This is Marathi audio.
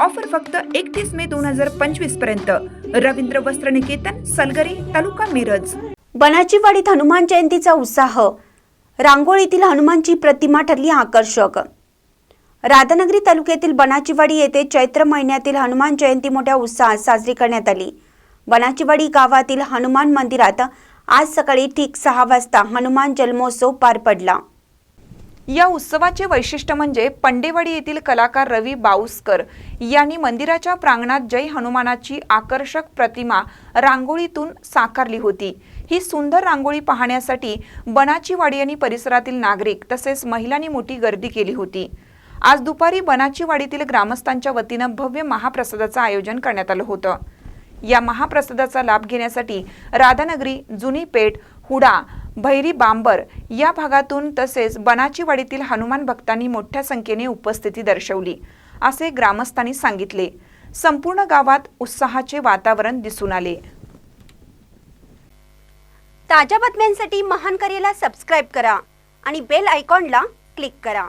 ऑफर फक्त एकतीस मे दोन हजार पंचवीसपर्यंत. रवींद्र वस्त्र निकेतन सलगरी तालुका मिरज. बनाचीवाडीत हनुमान जयंतीचा उत्साह. रांगोळीतील हनुमानची प्रतिमा ठरली आकर्षक. राधानगरी तालुक्यातील बनाचीवाडी येथे चैत्र महिन्यातील हनुमान जयंती मोठ्या उत्साहात साजरी करण्यात आली. बनाचीवाडी गावातील हनुमान मंदिरात आज सकाळी ठीक सहा वाजता हनुमान जन्मोत्सव पार पडला. या उत्सवाचे वैशिष्ट्य म्हणजे पंडेवाडी येथील कलाकार रवी बाऊसकर यांनी मंदिराच्या प्रांगणात जय हनुमानाची आकर्षक प्रतिमा रांगोळीतून साकारली होती. ही सुंदर रांगोळी पाहण्यासाठी बनाची वाडी आणि परिसरातील नागरिक तसेच महिलांनी मोठी गर्दी केली होती. आज दुपारी बनाची वाडीतील ग्रामस्थांच्या वतीनं भव्य महाप्रसादाचं आयोजन करण्यात आलं होतं. या महाप्रसादाचा लाभ घेण्यासाठी राधानगरी जुनी पेठ हुडा भैरी बांबर या भागातून तसेच बनाचीवाडीतील हनुमान भक्तांनी मोठ्या संख्येने उपस्थिती दर्शवली असे ग्रामस्थांनी सांगितले. संपूर्ण गावात उत्साहाचे वातावरण दिसून आले. ताज्या बातम्यांसाठी महान करेला सबस्क्राईब करा आणि बेल आयकॉनला क्लिक करा.